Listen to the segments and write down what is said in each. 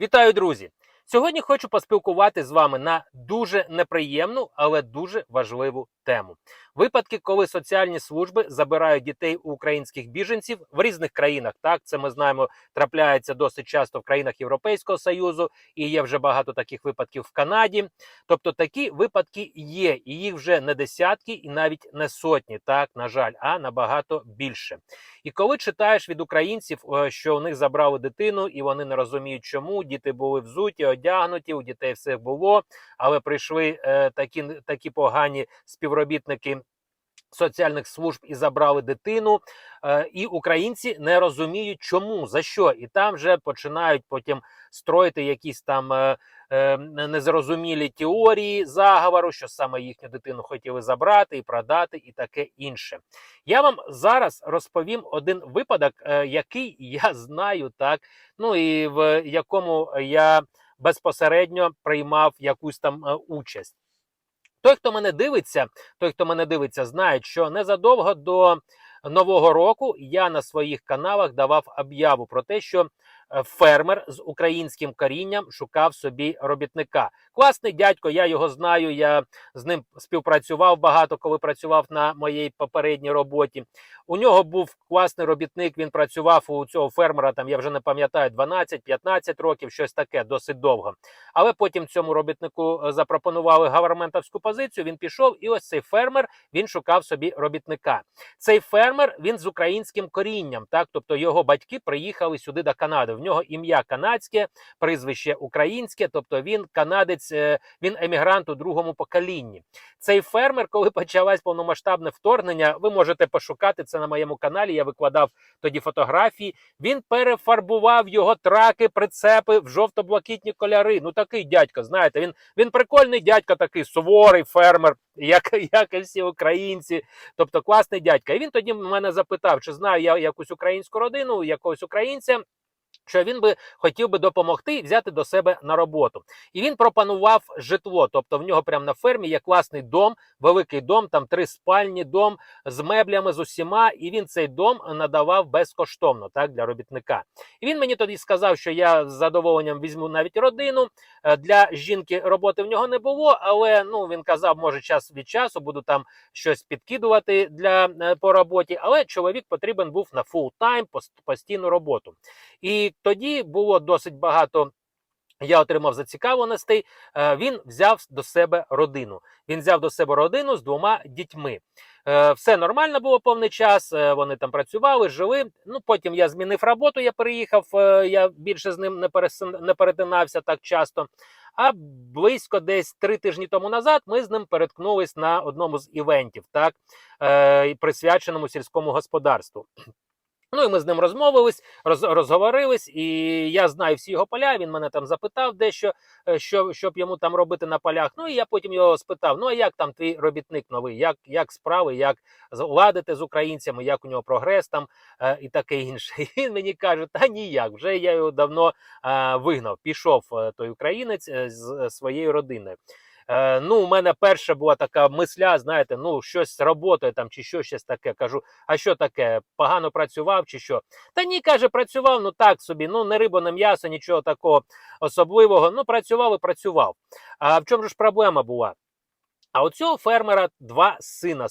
Вітаю, друзі! Сьогодні хочу поспілкувати з вами на дуже неприємну, але дуже важливу тему. Випадки, коли соціальні служби забирають дітей у українських біженців в різних країнах. Так, це ми знаємо, трапляється досить часто в країнах Європейського союзу, і є вже багато таких випадків в Канаді. Тобто такі випадки є, і їх вже не десятки, і навіть не сотні, так на жаль, а набагато більше. І коли читаєш від українців, е, що у них забрали дитину, і вони не розуміють, чому діти були взуті, одягнуті, у дітей все було, але прийшли е, такі, такі погані співробітники. Соціальних служб і забрали дитину, е, і українці не розуміють, чому за що, і там вже починають потім строїти якісь там е, е, незрозумілі теорії заговору, що саме їхню дитину хотіли забрати і продати, і таке інше. Я вам зараз розповім один випадок, який я знаю, так ну і в якому я безпосередньо приймав якусь там участь. Той, хто мене дивиться, той, хто мене дивиться, знає, що незадовго до нового року я на своїх каналах давав об'яву про те, що фермер з українським корінням шукав собі робітника. Класний дядько, я його знаю. Я з ним співпрацював багато, коли працював на моїй попередній роботі. У нього був класний робітник. Він працював у цього фермера. Там я вже не пам'ятаю 12-15 років, щось таке досить довго. Але потім цьому робітнику е, запропонували гаверментовську позицію. Він пішов, і ось цей фермер він шукав собі робітника. Цей фермер він з українським корінням, так тобто його батьки приїхали сюди до Канади. Нього ім'я канадське, прізвище українське, тобто він канадець, е, він емігрант у другому поколінні. Цей фермер, коли почалось повномасштабне вторгнення, ви можете пошукати це на моєму каналі. Я викладав тоді фотографії. Він перефарбував його траки, прицепи в жовто-блакитні кольори. Ну такий дядько, знаєте, він він прикольний дядько, такий суворий фермер, як, як і всі українці. Тобто класний дядько. І він тоді мене запитав, чи знаю я якусь українську родину, якогось українця. Що він би хотів би допомогти і взяти до себе на роботу, і він пропонував житло. Тобто в нього прямо на фермі є класний дом, великий дом, там три спальні дом з меблями, з усіма. І він цей дом надавав безкоштовно так для робітника. І він мені тоді сказав, що я з задоволенням візьму навіть родину. Е, Для жінки роботи в нього не було, але ну він казав, може час від часу буду там щось підкидувати для е, по роботі. Але чоловік потрібен був на фул тайм постійну роботу. І тоді було досить багато. Я отримав зацікавленостей. Е, Він взяв до себе родину. Він взяв до себе родину з двома дітьми. Е, Все нормально було повний час. е, Вони там працювали, жили. Ну потім я змінив роботу. Я переїхав. Я більше з ним не не перетинався так часто. А близько десь три тижні тому назад ми з ним переткнулись на одному з івентів, так присвяченому сільському господарству. Ну і ми з ним розмовились, роз, розговорились, і я знаю всі його поля. Він мене там запитав дещо, е, що щоб йому там робити на полях. Ну і я потім його спитав: ну а як там твій робітник новий, як як справи, як ладити з українцями, як у нього прогрес там е, і таке інше. І він мені каже: та ніяк, вже я його давно е, вигнав. Пішов е, той українець е, з е, своєю родиною. Е, ну, у мене перша була така мисля, знаєте, ну щось роботою там чи що щось таке. Кажу, а що таке? Погано працював чи що? Та ні, каже, працював, ну так собі, ну не риба, не м'ясо, нічого такого особливого. Ну, працював і працював. А в чому ж проблема була? А у цього фермера два сина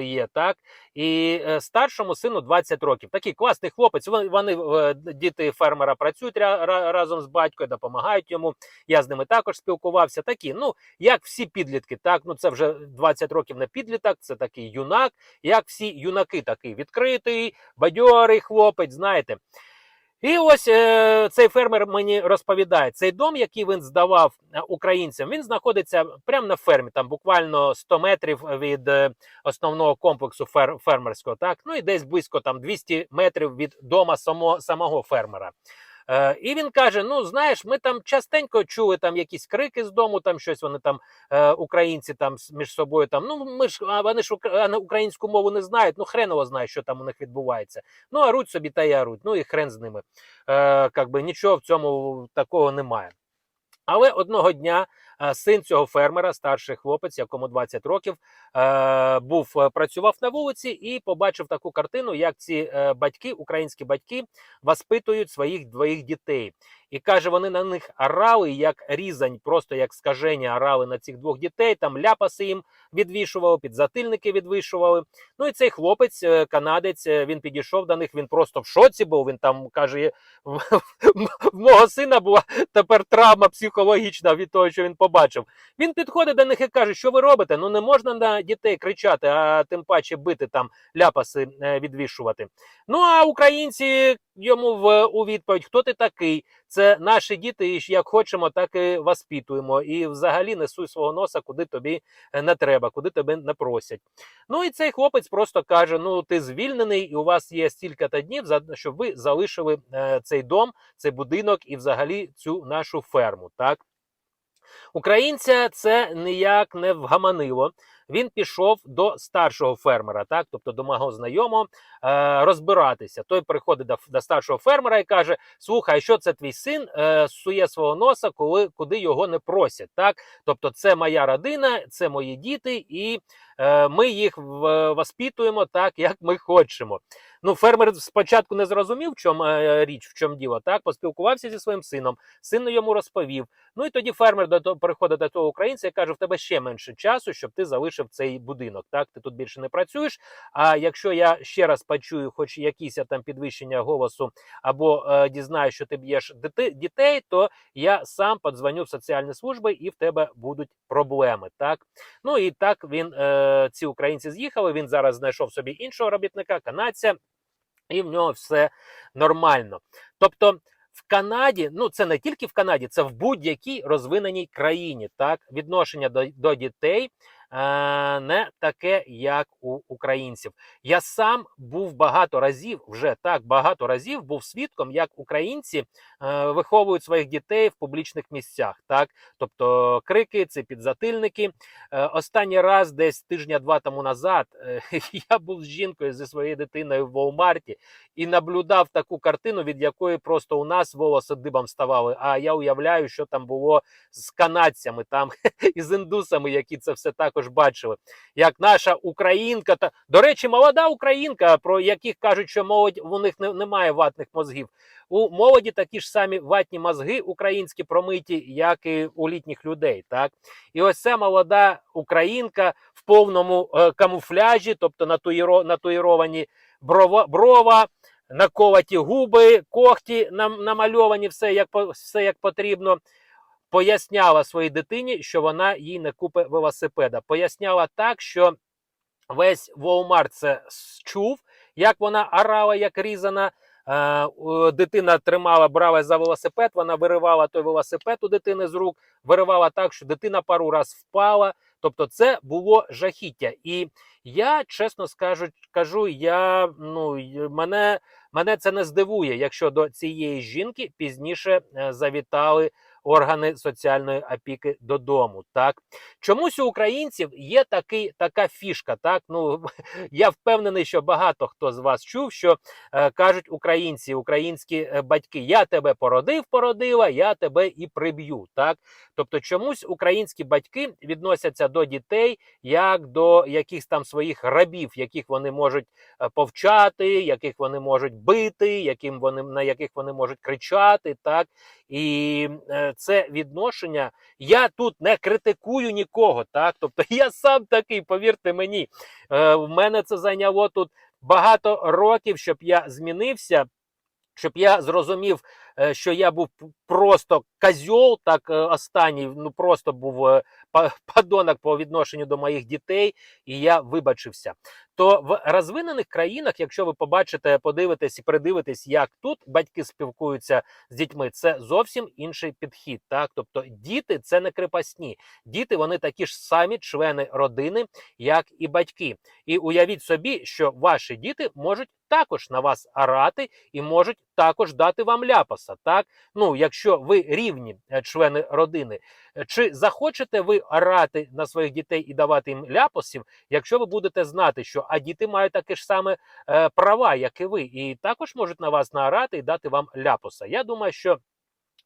є, так? І е, старшому сину 20 років. Такий класний хлопець. Вони, е, діти фермера працюють ра- ра- разом з батькою, допомагають йому. Я з ними також спілкувався. Такі, ну як всі підлітки, так ну це вже 20 років не підліток, це такий юнак. Як всі юнаки, такий відкритий, бадьорий хлопець, знаєте. І ось е, цей фермер мені розповідає, цей дом, який він здавав е, українцям, він знаходиться прямо на фермі, там буквально 100 метрів від е, основного комплексу фер, фермерського, так ну і десь близько там 200 метрів від дома само, самого фермера. Е, і він каже: Ну, знаєш, ми там частенько чули там якісь крики з дому, там щось вони там е, українці там між собою там. Ну ми ж вони ж українську мову не знають. Ну хреново знає, що там у них відбувається. Ну аруть собі та й аруть. Ну і хрен з ними. Е, как би нічого в цьому такого немає. Але одного дня е, син цього фермера, старший хлопець, якому 20 років, е, був е, працював на вулиці і побачив таку картину, як ці батьки, українські батьки, воспитують своїх двоїх дітей. І каже, вони на них орали, як різань, просто як скаження орали на цих двох дітей. Там ляпаси їм відвішували, підзатильники відвішували. Ну і цей хлопець, е, канадець, е, він підійшов до них. Він просто в шоці був. Він там каже: в мого сина була тепер травма психологічна від того, що він побачив. Він підходить до них і каже, що ви робите? Ну не можна на дітей кричати, а тим паче бити там ляпаси е, відвішувати. Ну а українці йому в у відповідь: хто ти такий? Це наші діти, і як хочемо, так і воспитуємо. І взагалі несуй свого носа, куди тобі е, не треба, куди тебе не просять. Ну і цей хлопець просто каже: Ну, ти звільнений, і у вас є стільки-то днів, за- щоб ви залишили е, цей дом, цей будинок і взагалі цю нашу ферму. Так. Українця це ніяк не вгаманило. Він пішов до старшого фермера, так, тобто до мого знайомого, е, розбиратися. Той приходить до, до старшого фермера і каже: Слухай, що це твій син е, сує свого носа, коли куди його не просять. Так, тобто, це моя родина, це мої діти, і ми їх в- воспитуємо так, як ми хочемо. Ну, фермер спочатку не зрозумів, в чому е, річ, в чому діло. Так, поспілкувався зі своїм сином, син йому розповів. Ну і тоді фермер до того приходить до того українця і каже: в тебе ще менше часу, щоб ти залишив цей будинок. Так, ти тут більше не працюєш. А якщо я ще раз почую, хоч якісь там підвищення голосу, або е, дізнаюсь, що ти б'єш дітей, то я сам подзвоню в соціальні служби і в тебе будуть проблеми. Так, ну і так він е, ці українці з'їхали. Він зараз знайшов собі іншого робітника, канадця, і в нього все нормально. Тобто. В Канаді, ну це не тільки в Канаді, це в будь-якій розвиненій країні. Так, відношення до, до дітей не таке, як у українців. Я сам був багато разів, вже так багато разів був свідком, як українці е, виховують своїх дітей в публічних місцях. Так, тобто крики, це підзатильники. Е, останній раз, десь тижня-два тому назад, е, я був з жінкою зі своєю дитиною в Волмарті і наблюдав таку картину, від якої просто у нас волоси дибом ставали. А я уявляю, що там було з канадцями, там і з індусами, які це все також бачили. Як наша українка, та до речі, молода українка, про яких кажуть, що молодь у них не, немає ватних мозгів. У молоді такі ж самі ватні мозги українські промиті, як і у літніх людей. Так і ось ця молода українка в повному е, камуфляжі, тобто натуїро, натуїровані брова, брова, наковаті губи, когті нам, намальовані, все як, все як потрібно. Поясняла своїй дитині, що вона їй не купить велосипеда. Поясняла так, що весь Walmart це чув, як вона орала, як різана. Е, дитина тримала, брала за велосипед, вона виривала той велосипед у дитини з рук, виривала так, що дитина пару раз впала. Тобто, це було жахіття. І я чесно скажу, кажу, я ну мене, мене це не здивує, якщо до цієї жінки пізніше е, завітали органи соціальної опіки додому. Так чомусь у українців є такий, така фішка. Так, ну я впевнений, що багато хто з вас чув, що е, кажуть українці, українські е, батьки: я тебе породив, породила, я тебе і приб'ю. Так, тобто, чомусь українські батьки відносяться до дітей як до якихось там своїх рабів, яких вони можуть е, повчати, яких вони можуть бити, яким вони на яких вони можуть кричати, так і е, це відношення. Я тут не критикую нікого, так тобто я сам такий, повірте мені, е, в мене це зайняло тут багато років, щоб я змінився. Щоб я зрозумів, е, що я був просто козьол, так е, останній, ну просто був е, падонок по відношенню до моїх дітей, і я вибачився. То в розвинених країнах, якщо ви побачите, подивитесь і придивитесь, як тут батьки спілкуються з дітьми, це зовсім інший підхід. Так, тобто діти це не крепосні, діти вони такі ж самі члени родини, як і батьки. І уявіть собі, що ваші діти можуть також на вас орати і можуть також дати вам ляпаса. Так, ну якщо ви рівні е, члени родини, Е, чи захочете ви орати на своїх дітей і давати їм ляпасів, якщо ви будете знати, що а діти мають таке ж саме е, права, як і ви, і також можуть на вас наорати і дати вам ляпуса. Я думаю, що.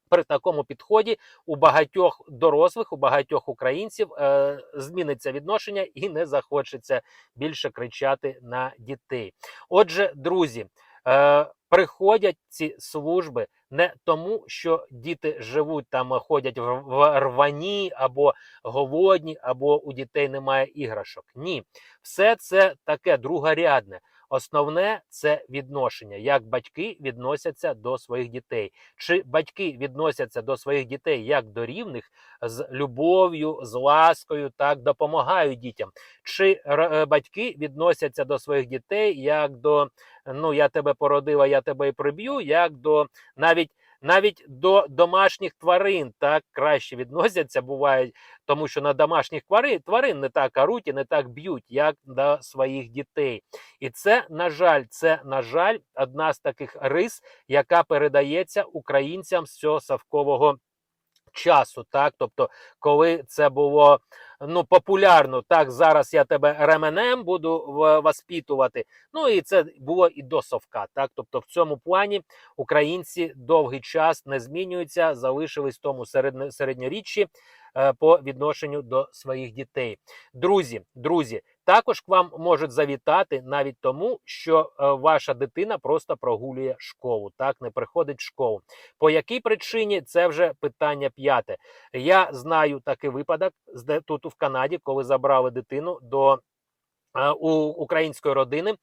При такому підході у багатьох дорослих, у багатьох українців е, зміниться відношення і не захочеться більше кричати на дітей. Отже, друзі, е, приходять ці служби не тому, що діти живуть там, ходять в рвані або голодні, або у дітей немає іграшок. Ні, все це таке другорядне. Основне це відношення, як батьки відносяться до своїх дітей. Чи батьки відносяться до своїх дітей як до рівних з любов'ю, з ласкою, так допомагають дітям. Чи е, батьки відносяться до своїх дітей як до ну я тебе породила, я тебе і приб'ю, як до навіть навіть до домашніх тварин так краще відносяться, бувають, тому що на домашніх тварин, не так каруть і не так б'ють, як до своїх дітей. І це, на жаль, це, на жаль, одна з таких рис, яка передається українцям з цього совкового часу. Так, тобто, коли це було ну популярно, так зараз я тебе ременем буду воспитувати. Ну і це було і до совка. Так, тобто, в цьому плані українці довгий час не змінюються, залишились в тому середньоріччі е, по відношенню до своїх дітей. Друзі, друзі, також к вам можуть завітати навіть тому, що е, ваша дитина просто прогулює школу, так не приходить в школу. По якій причині це вже питання п'яте. Я знаю такий випадок тут в Канаді, коли забрали дитину до е, у української родини,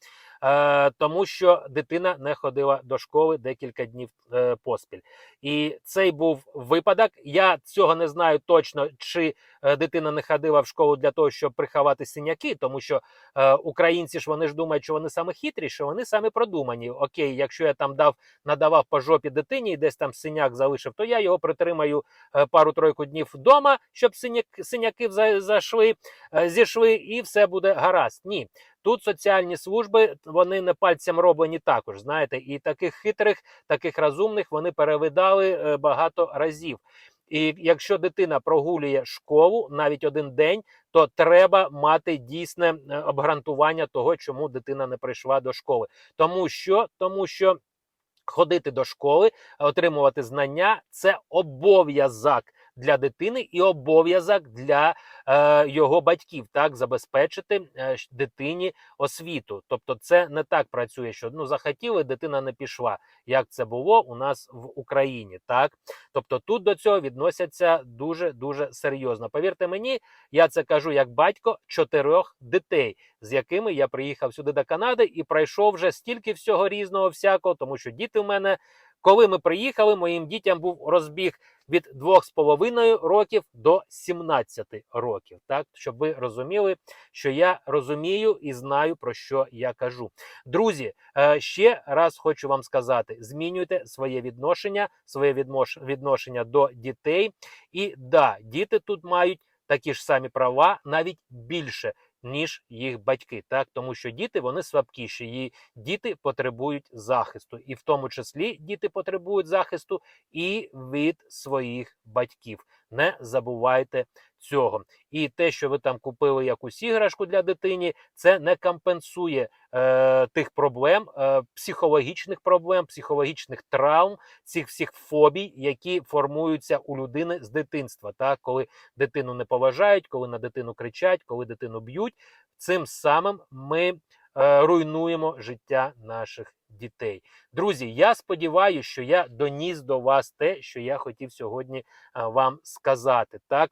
е, тому що дитина не ходила до школи декілька днів е, поспіль. І цей був випадок. Я цього не знаю точно, чи е, дитина не ходила в школу для того, щоб приховати синяки, тому що українці ж вони ж думають, що вони саме хитрі, що вони саме продумані. Окей, якщо я там дав надавав по жопі дитині і десь там синяк залишив, то я його притримаю пару-тройку днів вдома, щоб синяк, синяки зайшли, зійшли, і все буде гаразд. Ні. Тут соціальні служби вони не пальцем роблені також. Знаєте, і таких хитрих, таких розумних вони перевидали е, багато разів. І якщо дитина прогулює школу навіть один день, то треба мати дійсне е, обґрунтування того, чому дитина не прийшла до школи. Тому що, тому що ходити до школи, отримувати знання це обов'язок для дитини і обов'язок для е, його батьків, так забезпечити е, дитині освіту. Тобто, це не так працює, що ну захотіли, дитина не пішла, як це було у нас в Україні. Так, тобто тут до цього відносяться дуже дуже серйозно. Повірте мені, я це кажу як батько чотирьох дітей, з якими я приїхав сюди до Канади і пройшов вже стільки всього різного, всякого, тому що діти в мене. Коли ми приїхали, моїм дітям був розбіг від 2,5 років до 17 років. Так, щоб ви розуміли, що я розумію і знаю про що я кажу. Друзі, е, ще раз хочу вам сказати: змінюйте своє відношення, своє відношення до дітей. І да, діти тут мають такі ж самі права, навіть більше. Ніж їх батьки, так тому що діти вони слабкіші, і діти потребують захисту, і в тому числі діти потребують захисту і від своїх батьків. Не забувайте цього. І те, що ви там купили якусь іграшку для дитині, це не компенсує е, тих проблем, е, психологічних проблем, психологічних травм, цих всіх фобій, які формуються у людини з дитинства. Так, коли дитину не поважають, коли на дитину кричать, коли дитину б'ють, цим самим ми е, руйнуємо життя наших дітей. Друзі, я сподіваюся, що я доніс до вас те, що я хотів сьогодні е, вам сказати. Так.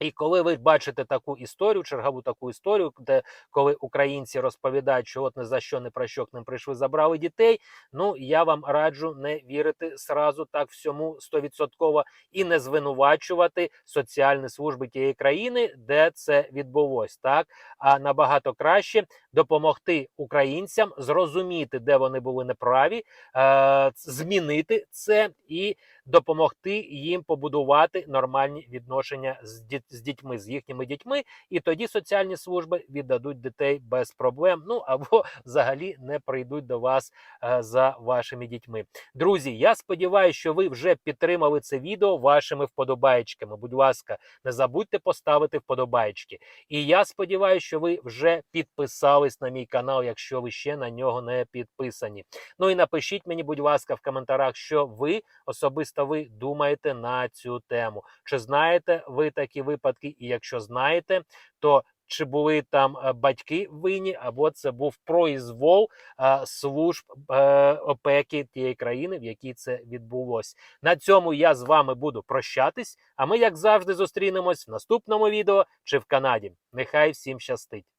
І коли ви бачите таку історію, чергову таку історію, де коли українці розповідають, що от не за що не про що к ним прийшли, забрали дітей. Ну я вам раджу не вірити сразу так всьому стовідсотково і не звинувачувати соціальні служби тієї країни, де це відбулось, так а набагато краще допомогти українцям зрозуміти, де вони були неправі, е, змінити це і допомогти їм побудувати нормальні відношення з, діт- з дітьми, з їхніми дітьми, і тоді соціальні служби віддадуть дітей без проблем. Ну або взагалі не прийдуть до вас е, за вашими дітьми. Друзі, я сподіваюся, що ви вже підтримали це відео вашими вподобаєчками. Будь ласка, не забудьте поставити вподобаєчки. І я сподіваюся, що ви вже підписались на мій канал, якщо ви ще на нього не підписані. Ну і напишіть мені, будь ласка, в коментарях, що ви особисто ви думаєте на цю тему. Чи знаєте ви такі випадки? І якщо знаєте, то чи були там е, батьки винні, або це був произвол е, служб е, опеки тієї країни, в якій це відбулося. На цьому я з вами буду прощатись. А ми, як завжди, зустрінемось в наступному відео чи в Канаді. Нехай всім щастить!